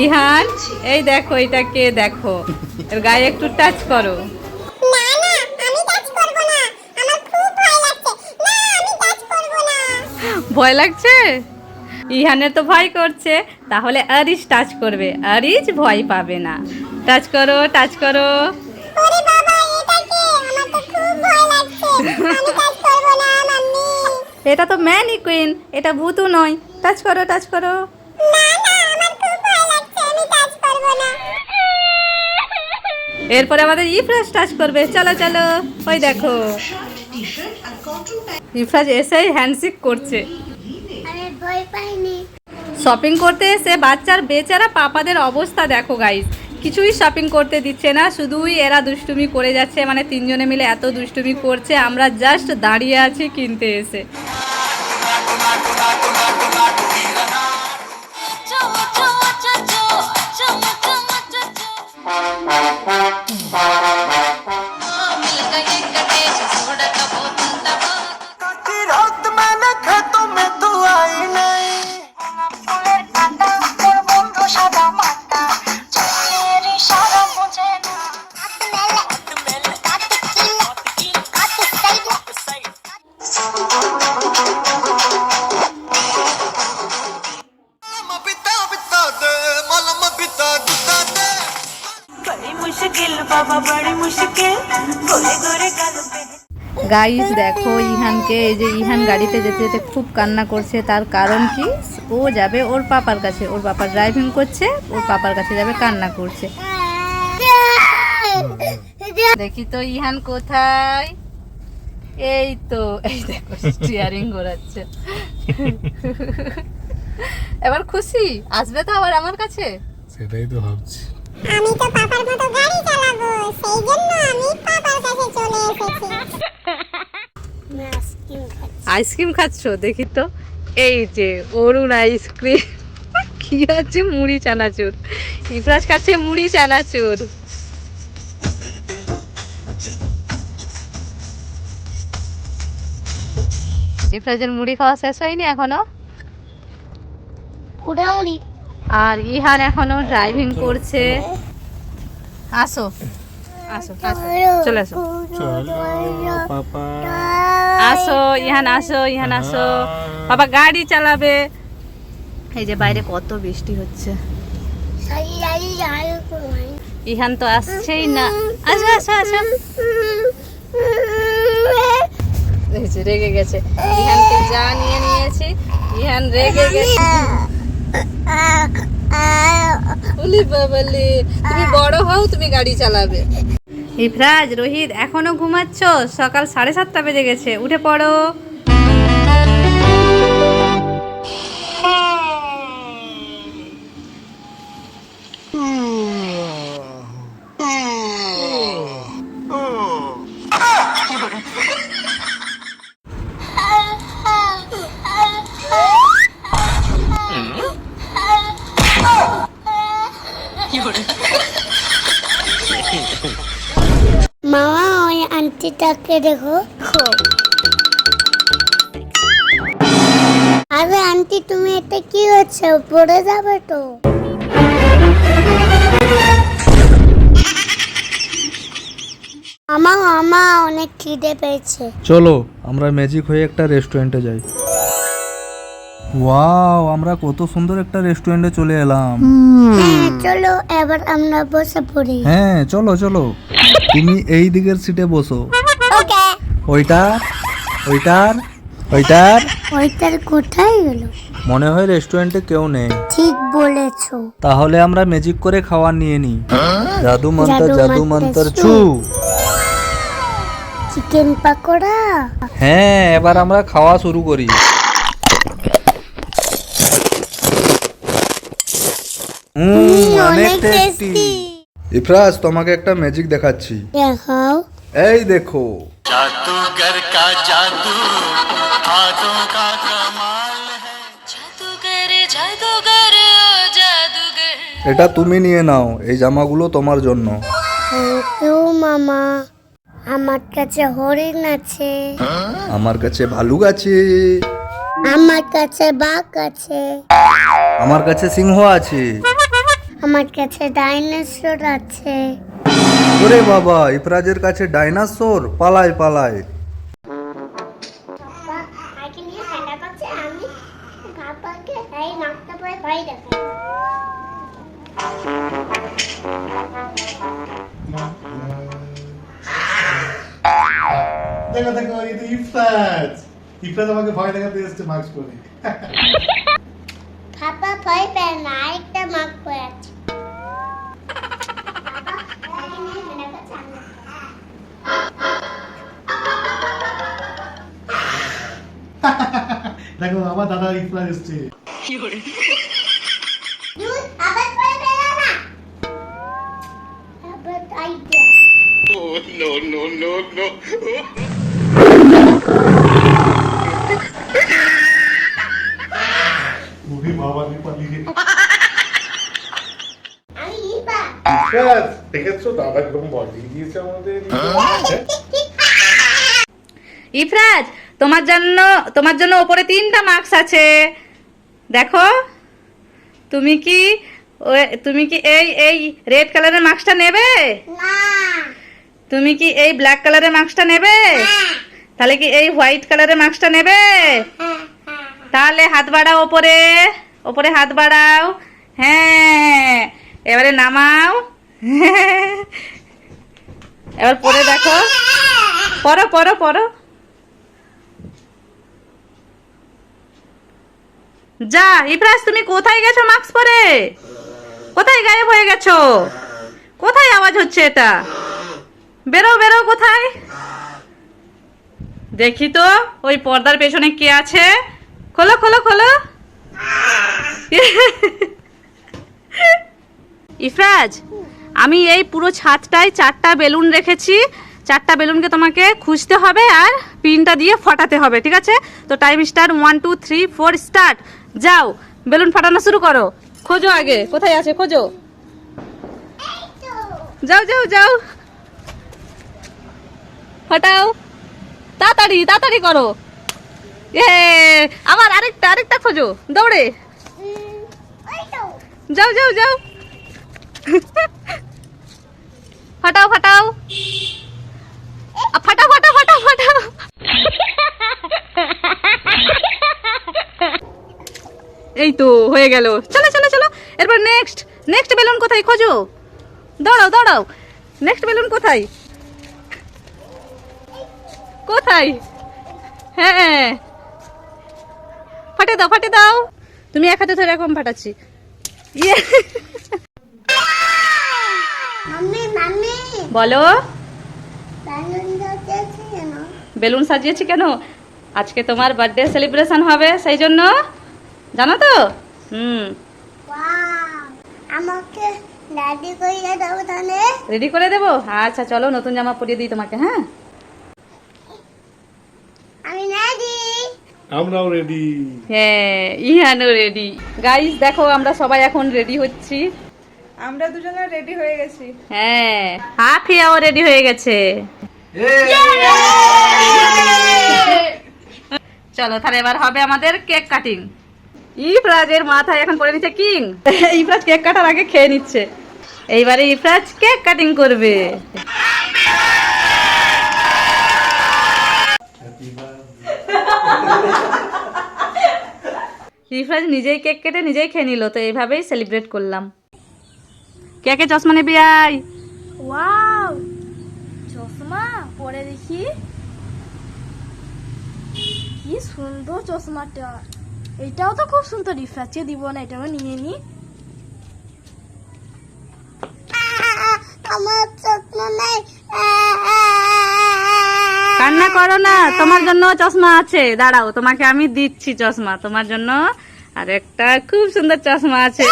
ইহান এই দেখো এটাকে দেখো। এর গায়ে একটু টাচ করো। ভয় লাগছে। না আমি টাচ করব না। ভয় লাগছে? ইহানের তো ভয় করছে। তাহলে আরিশ টাচ করবে। আরিশ ভয় পাবে না। টাচ করো টাচ করো। এটা তো খুব ভয় লাগছে। আমি টাচ করব না মাম্মি। এটা তো এটা ভূতু নয়। টাচ করো টাচ করো। করব না। এরপরে আমাদের ইফরাজ টাচ করবে। চলো চলো। ওই দেখো। ইফরাজ এসেই হ্যান্ডশিক করছে। শপিং করতে এসে বাচ্চার বেচারা পাপাদের অবস্থা দেখো গাইস কিছুই শপিং করতে দিচ্ছে না শুধুই এরা দুষ্টুমি করে যাচ্ছে। মানে তিনজনে মিলে এত দুষ্টুমি করছে আমরা জাস্ট দাঁড়িয়ে আছি কিনতে এসে। Bye. গাইস দেখো ইহানকে এই যে ইহান গাড়িতে যেতে যেতে খুব কান্না করছে। তার কারণ কি? ও যাবে ওর পাপার কাছে। ওর পাপার ড্রাইভিং করছে ওর পাপার কাছে যাবে কান্না করছে। দেখি তো ইহান কোথায়? এই তো এই দেখো স্টিয়ারিং ঘোরাচ্ছে। এবার খুশি? আসবে তো আবার আমার কাছে? সেটাই তো ভাবছি। আমি তো পাপার মতো গাড়ি চালাবো সেই জন্য আমি পাপার কাছে চলে এসেছি। আইসক্রিম খাচ্ছ? দেখি তো। এই যে অরুণ আইসক্রিম। কি আছে? মুড়ি চানাচুর। ইফরাজ খাচ্ছে মুড়ি চানাচুর। ইফরাজের মুড়ি খাওয়া শেষ হয়নি এখনও? উড়াউড়ি আর ইহান এখনও ড্রাইভিং করছে। আসো। আসো চলে আসো। আসো ইহান আসো ইহান আসো। বাবা গাড়ি চালাবে। এই যে বাইরে কত বৃষ্টি হচ্ছে। ইহান তো আসছেই না। আসো আসো আসো। রেগে গেছে। ইহানকে যা নিয়ে নিয়েছি ইহান রেগে গেছে। বাবালি তুমি বড় হও, তুমি গাড়ি চালাবে। ইফরাজ, রোহিত, এখনও ঘুমাচ্ছ? সকাল সাড়ে সাতটা বেজে গেছে, উঠে পড়ো। আন্টিটাকে দেখো। আরে আন্টি তুমি এটা কি হচ্ছে? পড়ে যাবে তো। আমা আমা অনেক খিদে পেয়েছে। চলো আমরা ম্যাজিক হয়ে একটা রেস্টুরেন্টে যাই। ওয়াও আমরা কত সুন্দর একটা রেস্টুরেন্টে চলে এলাম। হ্যাঁ চলো এবার আমরা বসে পড়ি। হ্যাঁ চলো চলো। তুমি এই দিকের সিটে বসো। ওইটার ওইটার ওইটার। ওইটার কোথায় গেল? মনে হয় রেস্টুরেন্টে কেউ নেই। ঠিক বলেছ। তাহলে আমরা ম্যাজিক করে খাবার নিয়ে নিই জাদু মন্তর জাদু মন্তর। ছু চিকেন পাকোড়া? হ্যাঁ এবার আমরা খাওয়া শুরু করি। হুম, অনেক টেস্টি ইফরাজ তোমাকে একটা ম্যাজিক দেখাচ্ছি। দেখাও। এই দেখো जादूगर का जादू हाथों का कमाल है जादूगर जादूगर ओ जादूगर এটা তুমি নিয়ে নাও এই জামাগুলো তোমার জন্য থ্যাংক ইউ মামা আমার কাছে হরিণ আছে আমার কাছে ভালুক আছে আমার কাছে বাঘ আছে আমার কাছে সিংহ আছে আমার কাছে ডাইনোসর আছে ওরে বাবা ইফরাজের কাছে ডাইনাসোর? পালায় পালায় দেখো দেখো এই তো ইফরাজ। ইফরাজ আমাকে ভয় দেখাতে এসছে মাস্ক পরে। বাবা ভয় পেয়ে না আরেকটা মাক পরে। দেখো আমার দাদা ইফরাজ এসছে। রে দেখেছ? দাদা একদম ভয় দিয়েছে আমাদের। ইফরাজ তোমার জন্য তোমার জন্য ওপরে তিনটা মার্কস আছে। দেখো তুমি কি তুমি কি এই এই রেড কালারের মার্কসটা নেবে? তুমি কি এই ব্ল্যাক কালারের মার্কসটা নেবে? তাহলে কি এই হোয়াইট কালারের মার্কসটা নেবে? হ্যাঁ হ্যাঁ তাহলে হাত বাড়াও ওপরে ওপরে হাত বাড়াও। হ্যাঁ এবারে নামাও। এবার পরে দেখো। পরো পরো পড়ো। যা ইফরাজ তুমি কোথায় গেছো মাস্ক পরে? কোথায় গায়েব হয়ে গেছো? কোথায় আওয়াজ হচ্ছে এটা? বেরো বেরো কোথায়? দেখি তো, ওই পর্দার পেছনে কে আছে? খোলো খোলো খোলো। ইফরাজ, আমি এই পুরো ছাদটায় চারটা বেলুন রেখেছি। চারটা বেলুনকে তোমাকে খুঁজতে হবে আর পিনটা দিয়ে ফটাতে হবে, ঠিক আছে? তো time start one two three four start যাও, বেলুন ফাটানো শুরু করো। খোঁজো আগে, কোথায় আছে, খোঁজো। যাও যাও যাও। ফাটাও। তাড়াতাড়ি তাড়াতাড়ি করো। এ আবার আরেকটা আরেকটা খোঁজো। দৌড়ে। যাও যাও যাও। ফাটাও ফাটাও। ফাটাও ফাটাও ফাটাও ফাটাও। এই তো হয়ে গেল। চলো চলো চলো। এরপর নেক্সট নেক্সট বেলুন কোথায় খোঁজো? দাঁড়াও দাঁড়াও। নেক্সট বেলুন কোথায়? কোথায়? হ্যাঁ। ফাটে দাও ফাটে দাও। তুমি এক হাতে ধরে এরকম ফাটাচ্ছি। ইয়ে। বলো। বেলুন বেলুন সাজিয়েছি কেন? আজকে তোমার বার্থডে সেলিব্রেশন হবে সেই জন্য। জানো তো? হুম। আমাকে দাদি কইয়া দাও তাহলে। রেডি করে দেবো? আচ্ছা চলো নতুন জামা পরিয়ে দিই তোমাকে হ্যাঁ? আমি দাদি আমরাও রেডি হ্যাঁ ইহানো রেডি গাইস দেখো আমরা সবাই এখন রেডি হচ্ছি। আমরা দুজনে রেডি হয়ে গেছি। হ্যাঁ হাফিয়াও রেডি হয়ে গেছে। চলো তাহলে এবার হবে আমাদের কেক কাটিং ইফরাজের মাথায় এখন পড়ে নিচ্ছে কিং। ইফরাজ কেক কাটার আগে খেয়ে নিচ্ছে। এইবারে ইফরাজ কেক কাটিং করবে। ইফরাজ নিজেই কেক কেটে নিজেই খেয়ে নিল তো এইভাবেই সেলিব্রেট করলাম। কে কে চশমা নেবি আয়? ওয়াও চশমা পরে দেখি। কি সুন্দর চশমাটা। এটাও তো খুব সুন্দর রিফ্রাজকে দিব না এটাও নিয়ে নি। আমার স্বপ্ন নাই। কান্না করো না তোমার জন্য চশমা আছে। দাঁড়াও তোমাকে আমি দিচ্ছি চশমা তোমার জন্য আর একটা খুব সুন্দর চশমা আছে।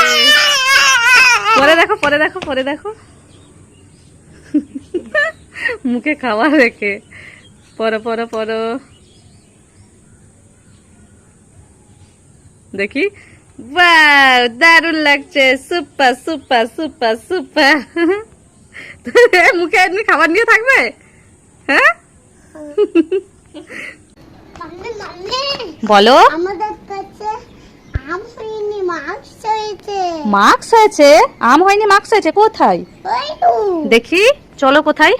পরে দেখো পরে দেখো পরে দেখো। মুখে খাবার রেখে পরো পরো পরো। দেখি। বাহ দারুণ লাগছে। সুপার সুপার সুপার সুপার মুখে এমনি খাবার নিয়ে থাকবে? হ্যাঁ? বলো। আমাদের কাছে আম হয়নি মাছ হয়েছে। মার্কস হয়েছে? আম হয়নি মার্কস হয়েছে। কোথায়? দেখি। চলো কোথায়?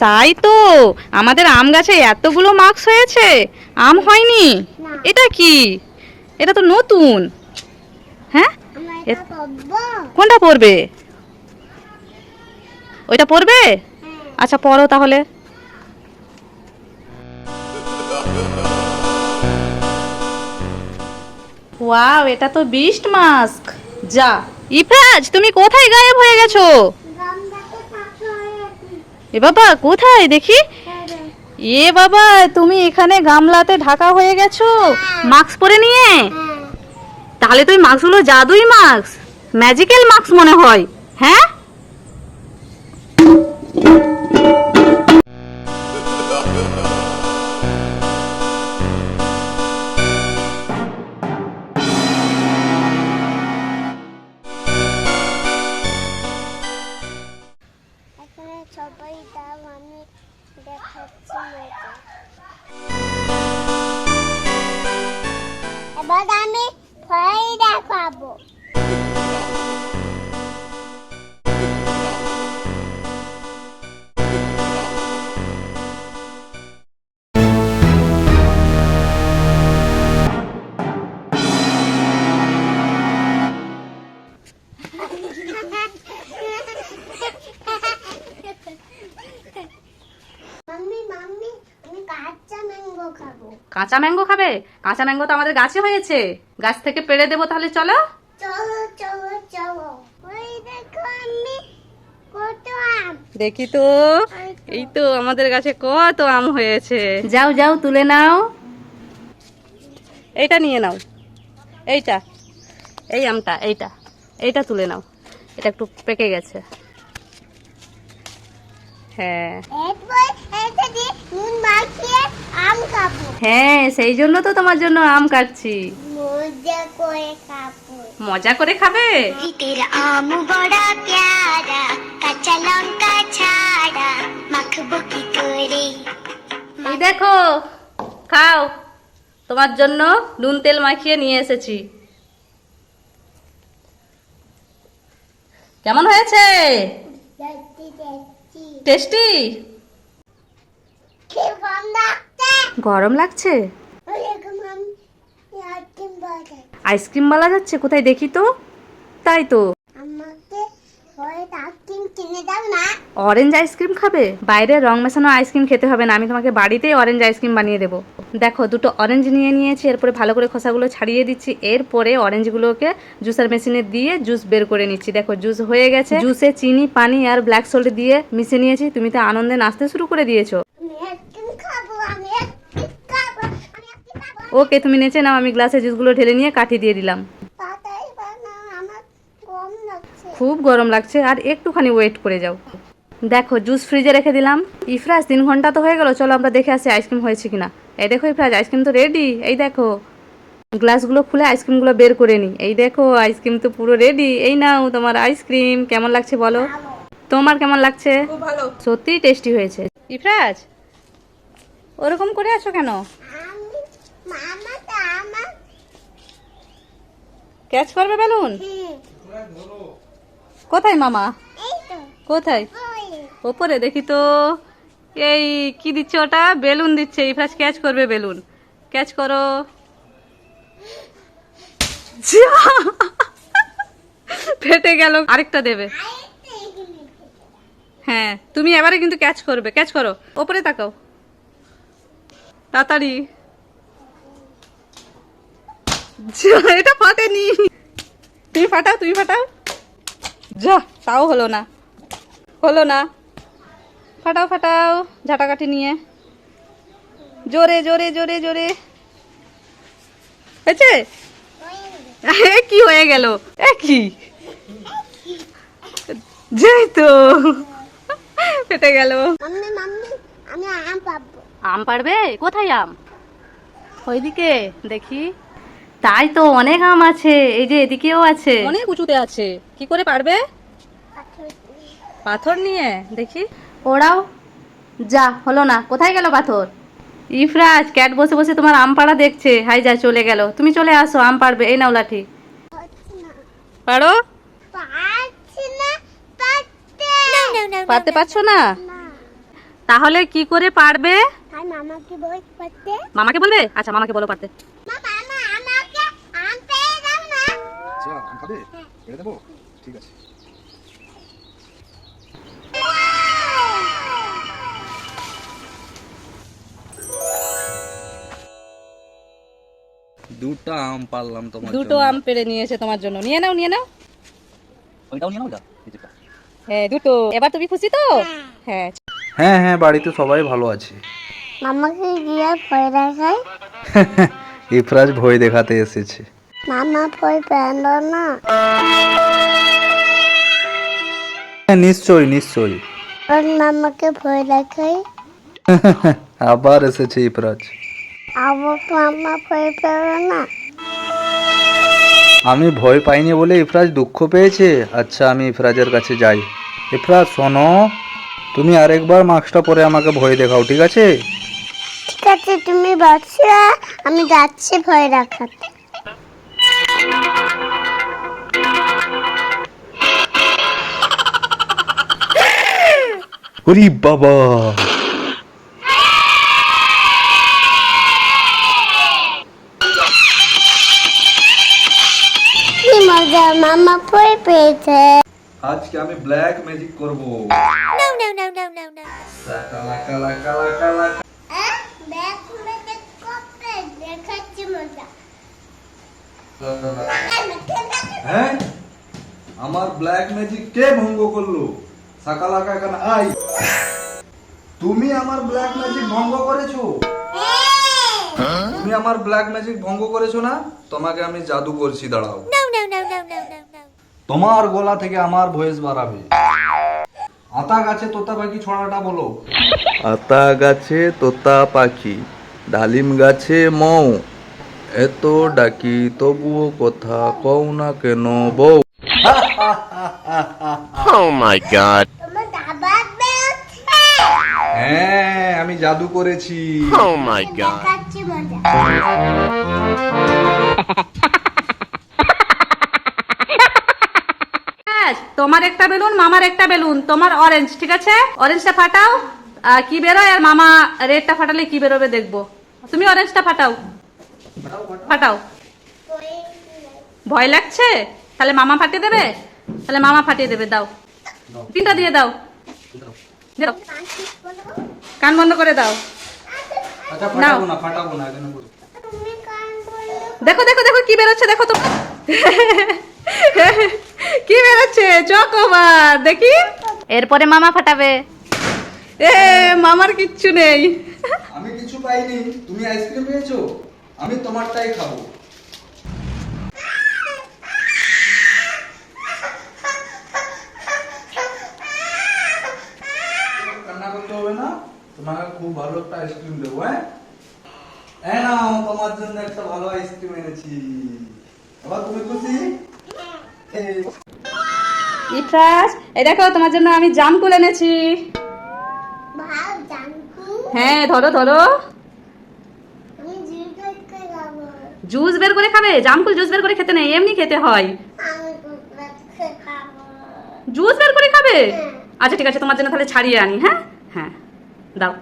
তাই তো আমাদের আম গাছে এতগুলো মার্কস হয়েছে আম হয়নি? এটা কি? এটা তো নতুন। হ্যাঁ? কোনটা পড়বে? ওইটা পড়বে? হ্যাঁ। আচ্ছা পড়ো তাহলে। ওয়াও এটা তো বিস্ট মাস্ক। যা। ইফরাজ তুমি কোথায় গায়েব হয়ে গেছো? এ বাবা কোথায় দেখি? এ বাবা তুমি এখানে গামলাতে ঢাকা হয়ে গেছো। মাস্ক পরে নিয়ে? হ্যাঁ। তাহলে তুই মাস্কগুলো জাদুই মাস্ক। ম্যাজিক্যাল মাস্ক মনে হয়। হ্যাঁ? কাঁচা ম্যাঙ্গো খাবে? কাঁচা ম্যাঙ্গো তো আমাদের গাছে হয়েছে। গাছ থেকে পেড়ে দেবো তাহলে চলো। চলো চলো চলো। ওই দেখো আমি কত আম। দেখি তো এই তো আমাদের গাছে কত আম হয়েছে। যাও যাও তুলে নাও। এইটা নিয়ে নাও। এইটা। এই আমটা এইটা। এইটা তুলে নাও। এটা একটু পেকে গেছে। হ্যাঁ হ্যাঁ সেই জন্য তো তোমার জন্য আম কাটছি। মজা করে খাব। মজা করে খাবে? আম বড়া প্যারা কাঁচা লঙ্কা ছাড়া মাখবো কি করে? এই দেখো খাও। তোমার জন্য নুন তেল মাখিয়ে নিয়ে এসেছি। কেমন হয়েছে? টেস্টি? গরম লাগছে? আইসক্রিম বলা যাচ্ছে কোথায় দেখি তো? তাই তো আমাকে ঘরে আইসক্রিম কিনে দাও না অরেঞ্জ আইসক্রিম খাবে? বাইরে রং মেশানো আইসক্রিম খেতে হবে না আমি তোমাকে বাড়িতেই অরেঞ্জ আইসক্রিম বানিয়ে দেবো। দেখো দুটো অরেঞ্জ নিয়ে নিয়েছি এরপরে ভালো করে খোসাগুলো ছাড়িয়ে দিচ্ছি এরপরে অরেঞ্জগুলোকে জুসার মেশিনে দিয়ে জুস বের করে নিচ্ছি। দেখো জুস হয়ে গেছে জুসে চিনি পানি আর ব্ল্যাক সল্ট দিয়ে মিশে নিয়েছি তুমি তো আনন্দে নাচতে শুরু করে দিয়েছ। ওকে তুমি নেচে নাও আমি গ্লাসে জুসগুলো ঢেলে নিয়ে কাঠি দিয়ে দিলাম। খুব গরম লাগছে আর একটুখানি ওয়েট করে যাও। দেখো জুস ফ্রিজে রেখে দিলাম। ইফরাজ তিন ঘণ্টা তো হয়ে গেল চলো আমরা দেখে আসি আইসক্রিম হয়েছে কিনা। এই দেখো ইফরাজ আইসক্রিম তো রেডি এই দেখো। গ্লাসগুলো খুলে আইসক্রিমগুলো বের করে নিই এই দেখো আইসক্রিম তো পুরো রেডি এই নাও তোমার আইসক্রিম কেমন লাগছে বলো? তোমার কেমন লাগছে? ভালো। সত্যিই টেস্টি হয়েছে। ইফরাজ ওরকম করে আছো কেন? ক্যাচ করবে বেলুন? হ্যাঁ। কোথায় মামা? এই তো। কোথায়? ওপরে দেখি তো। এই কি দিচ্ছে ওটা? বেলুন দিচ্ছে। এই ইফরাজ ক্যাচ করবে বেলুন। ক্যাচ করো! ফেটে গেল। আরেকটা দেবে। হ্যাঁ তুমি এবারে কিন্তু ক্যাচ করবে। ক্যাচ করো। ওপরে তাকাও। তাড়াতাড়ি। এটা ফাটেনি। তুমি ফাটাও তুমি ফাটাও। যা, তাও হলো না। হলো না। ফাটাও ফাটাও ঝাঁটাকাঠি নিয়ে। জোরে জোরে জোরে জোরে। হয়েছে? এ, কি হয়ে গেল? একই কি? যাই তো ফেটে গেল। আম পারবে? কোথায় আম? ওইদিকে দেখি। তাই তো অনেক আম আছে এই যে এদিকেও আছে। অনেক উঁচুতে আছে। কি করে পারবে? পাথর নিয়ে দেখি। ওরাও যা হলো না। কোথায় গেল পাথর? ইফরাজ ক্যাট বসে বসে তোমার আম পাড়া দেখছে। হাই যা চলে গেল। তুমি চলে আসো আম পাড়বে। এই নাও লাঠি। পারো? পারছি না পারতে পারছ না? তাহলে কি করে পারবে? মামাকে বল পারতে মামাকে বলবে? আচ্ছা মামাকে বলো পারতে। মামা মা আমাকে আম পেয়ে দাও না আচ্ছা আম খাবে পেড়ে দেবো ঠিক আছে দুটো আম পারলাম তোমার দুটো আম পেড়ে নিয়েছে তোমার জন্য। নিয়ে নাও নিয়ে নাও। ওইটাও নিয়ে নাও হ্যাঁ দুটো। এবার তুমি খুশি তো? হ্যাঁ। হ্যাঁ হ্যাঁ বাড়িতে সবাই ভালো আছে। মামাকে গিয়ে ভয় দেখাই। ইফরাজ ভয় দেখাতে এসেছে। মামা ভয় পেল না। হ্যাঁ নিশ্চয়ই নিশ্চয়ই। ওর মামাকে ভয় দেখাই? আবার এসেছে ইফরাজ আবার মামা ভয় পেল না? আমি ভয় পাইনি বলে ইফরাজ দুঃখ পেয়েছে? আচ্ছা আমি ইফরাজের কাছে যাই। ইফরাজ শোনো তুমি আরেকবার মাস্কটা পরে আমাকে ভয় দেখাও ঠিক আছে? ঠিক আছে তুমি বসো আমি যাচ্ছি ভয় দেখাতে। ওরে বাবা। মজা মামা ভয় পেয়েছে। আজকে আমি ব্ল্যাক ম্যাজিক করব। দেখাচ্ছি মজা। হ্যাঁ আমার ব্ল্যাক ম্যাজিক কে ভঙ্গ করল? সাকালাকা এখানে আই! তুমি আমার ব্ল্যাক ম্যাজিক ভঙ্গ করেছ। তুমি আমার ব্ল্যাক ম্যাজিক ভঙ্গ করেছ না? তোমাকে আমি জাদু করছি দাঁড়াও। তোমার গলা থেকে আমার ভয়েস বাড়াবে। আতা গাছে তোতা পাখি ছড়াটা বলো। আতা গাছে তোতা পাখি ডালিম গাছে মৌ। এত ডাকি তবুও কথা কও না কেন বউ তোমার দাবার বেরোচ্ছে হ্যাঁ আমি জাদু করেছি। দেখাচ্ছি মজা। হ্যাঁ, তোমার একটা বেলুন মামার একটা বেলুন। তোমার অরেঞ্জ ঠিক আছে? অরেঞ্জটা ফাটাও। আর কি বেরোয় আর মামা রেডটা ফাটালে কি বেরোবে দেখব। তুমি অরেঞ্জটা ফাটাও। ফাটাও। ভয় লাগছে? তাহলে মামা ফাটিয়ে দেবে? তাহলে মামা ফাটিয়ে দেবে দাও। তিনটা দিয়ে দাও। কান বন্ধ করে দাও। আচ্ছা দেখো দেখো দেখো কি বেরোচ্ছে দেখো তো। কি বেরোচ্ছে চকোবার দেখি। এরপরে মামা ফাটাবে। এ মামার কিচ্ছু নেই। আমি কিছু পাইনি তুমি আইসক্রিম পেয়েছ আমি তোমারটাই খাব কান্না করতে হবে না তোমাকে খুব ভালো একটা আইসক্রিম দেবো হ্যাঁ? হ্যাঁ না তোমার জন্য একটা ভালো আইসক্রিম এনেছি। আবার তুমি খুশি? এই ইফরাজ এই দেখো তোমার জন্য আমি জামকুল এনেছি। হ্যাঁ ধরো ধরো। জুস বের করে খাবে। জামকুল জুস বের করে খেতে নেই এমনি খেতে হয়। জুস বের করে খাবে। আচ্ছা ঠিক আছে তোমার জন্য তাহলে ছাড়িয়ে আনি হ্যাঁ? হ্যাঁ। দাও।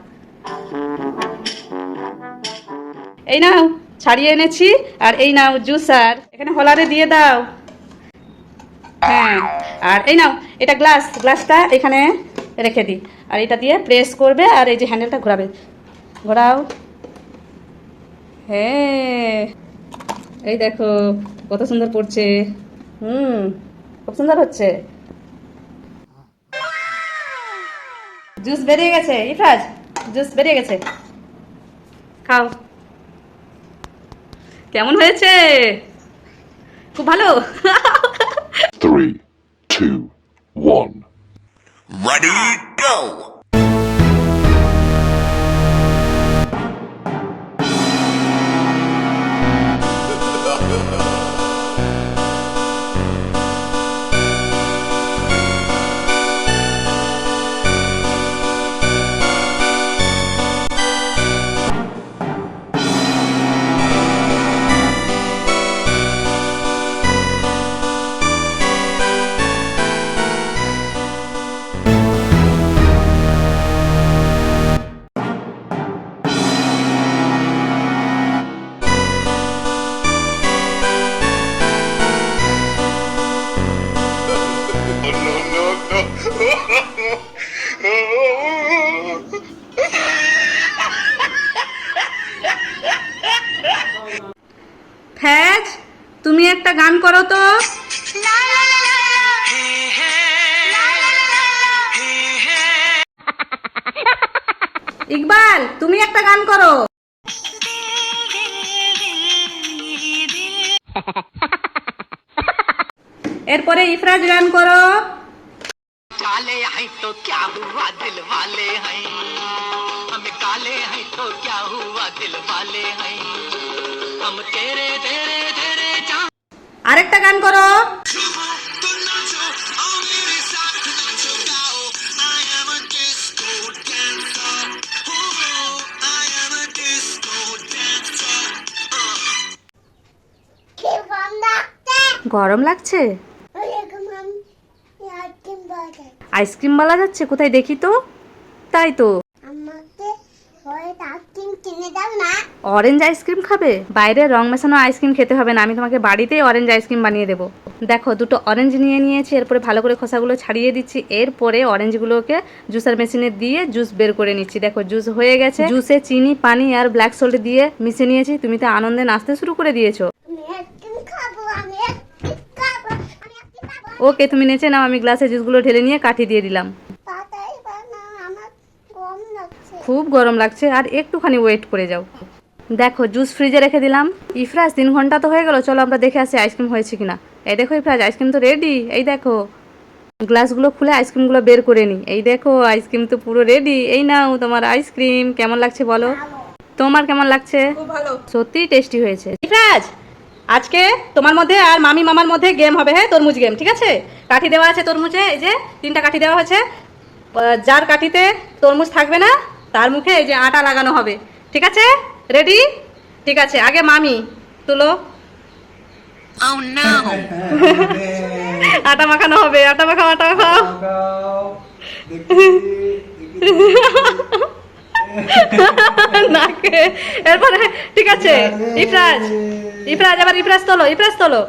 এই নাও, ছাড়িয়ে এনেছি, আর এই নাও জুসার। এখানে হলারে দিয়ে দাও। হ্যাঁ আর এই নাও, এটা গ্লাস, গ্লাসটা এখানে রেখে দিই আর এটা দিয়ে প্রেস করবে, আর এই যে হ্যান্ডেলটা ঘোরাবে। ঘোরাও। হ্যাঁ এই দেখো, কত সুন্দর পড়ছে। হুম, খুব সুন্দর হচ্ছে। জুস বেরিয়ে গেছে ইফরাজ জুস বেরিয়ে গেছে। খাও। কেমন হয়েছে? খুব ভালো। Three two one Ready, go! এরপরে ইফরাজ গান করো काले हैं तो क्या हुआ दिल वाले हैं हम काले हैं तो क्या हुआ दिल वाले हैं हम तेरे तेरे तेरे चाह আরেকটা গান করো तो नाचो আইসক্রিম বালা যাচ্ছে কোথায় দেখি তো? তাই তো। অরেঞ্জ আইসক্রিম খাবে? বাইরে রং মেশানো আইসক্রিম খেতে হবে না আমি তোমাকে বাড়িতেই অরেঞ্জ আইসক্রিম বানিয়ে দেবো। দেখো দুটো অরেঞ্জ নিয়ে নিয়েছি এরপরে ভালো করে খোসাগুলো ছাড়িয়ে দিচ্ছি এরপরে অরেঞ্জগুলোকে জুসার মেশিনে দিয়ে জুস বের করে নিচ্ছি। দেখো জুস হয়ে গেছে। জুসে চিনি পানি আর ব্ল্যাক সল্ট দিয়ে মিশে নিয়েছি তুমি তো আনন্দে নাচতে শুরু করে দিয়েছ। ওকে তুমি নেচে নাও আমি গ্লাসে জুসগুলো ঢেলে নিয়ে কাঠি দিয়ে দিলাম। তাড়াতাড়ি বানাও আমার গরম লাগছে। খুব গরম লাগছে আর একটুখানি ওয়েট করে যাও। দেখো জুস ফ্রিজে রেখে দিলাম। ইফরাজ তিন ঘণ্টা তো হয়ে গেল চলো আমরা দেখে আসি আইসক্রিম হয়েছে কিনা। এই দেখো ইফরাজ আইসক্রিম তো রেডি এই দেখো। গ্লাসগুলো খুলে আইসক্রিমগুলো বের করে নি। এই দেখো আইসক্রিম তো পুরো রেডি এই নাও তোমার আইসক্রিম কেমন লাগছে বলো? তোমার কেমন লাগছে? সত্যিই টেস্টি হয়েছে। আজকে তোমার মধ্যে আর মামি মামার মধ্যে গেম হবে হ্যাঁ? তরমুজ গেম ঠিক আছে? কাঠি দেওয়া আছে তরমুজে এই যে তিনটা কাঠি দেওয়া হয়েছে। যার কাঠিতে তরমুজ থাকবে না তার মুখে এই যে আটা লাগানো হবে। ঠিক আছে? রেডি ঠিক আছে আগে মামি তুলো। আটা মাখানো হবে আটা মাখাও আটা মাখাও। নাকে এরপরে ঠিক আছে ইফরাজ ইফরাজ এবার ইফরাজ তোলো ইফরাজ তোলো।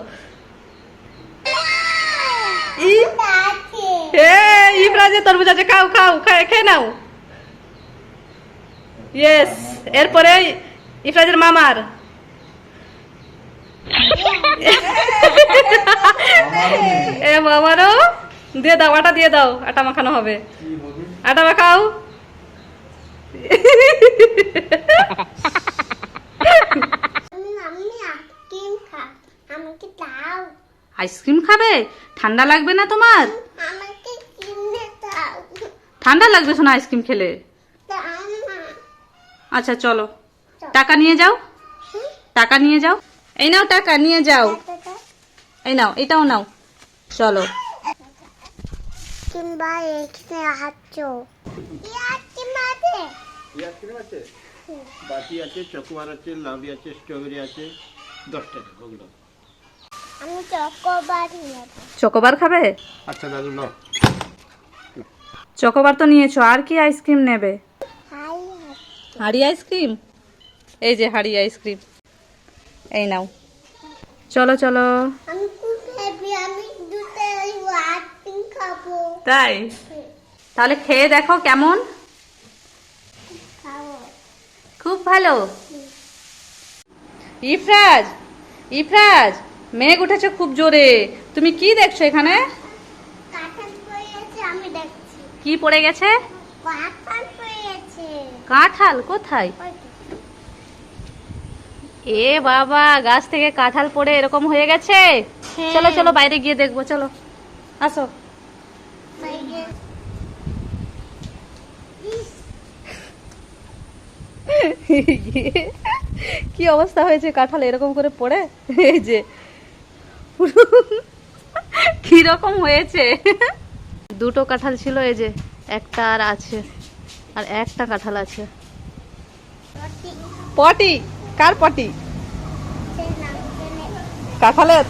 ই? আছে এ ইফরাজের তরমুজ আছে খাও খাও খেয়ে নাও। ইয়েস এরপরে ইফরাজের মামার। এ মামারও দিয়ে দাও আটা দিয়ে দাও আটা মাখানো হবে। আটা মাখাও। আইসক্রিম খাবে? ঠান্ডা লাগবে না তোমার? ঠান্ডা লাগবে শোনা আইসক্রিম খেলে। আচ্ছা চলো। টাকা নিয়ে যাও। টাকা নিয়ে যাও। এই নাও টাকা নিয়ে যাও। এই নাও এটাও নাও। চলো। কিংবা এখানে হাঁটছ আইসক্রিম আছে? বাটি আছে চকোবার আছে লাভি আছে স্ট্রবেরি আছে দশ টাকা ওগুলো। আমি চকোবার চকোবার খাবে? আচ্ছা দাদু নাও। চকোবার তো নিয়েছো আর কি আইসক্রিম নেবে? হাড়ি আইসক্রিম? এই যে হাড়ি আইসক্রিম। এই নাও। চলো চলো। তাই? তাহলে খেয়ে দেখো কেমন। খুব ভালো। ইফরাজ ইফরাজ মেঘ উঠেছে খুব জোরে। তুমি কি দেখছ এখানে? কি পড়ে গেছে? কাঁঠাল পড়ে গেছে। কাঁঠাল কোথায়? এ বাবা গাছ থেকে কাঁঠাল পড়ে এরকম হয়ে গেছে? চলো চলো বাইরে গিয়ে দেখব চলো। আসো বাইরে। ইস, কি অবস্থা হয়েছে? কাঁঠাল এরকম করে পড়ে? এই যে। কি রকম হয়েছে? দুটো কাঁঠাল ছিল এই যে একটা আর আছে আর একটা কাঁঠাল আছে। পটি কার পটি? কাঁঠালের?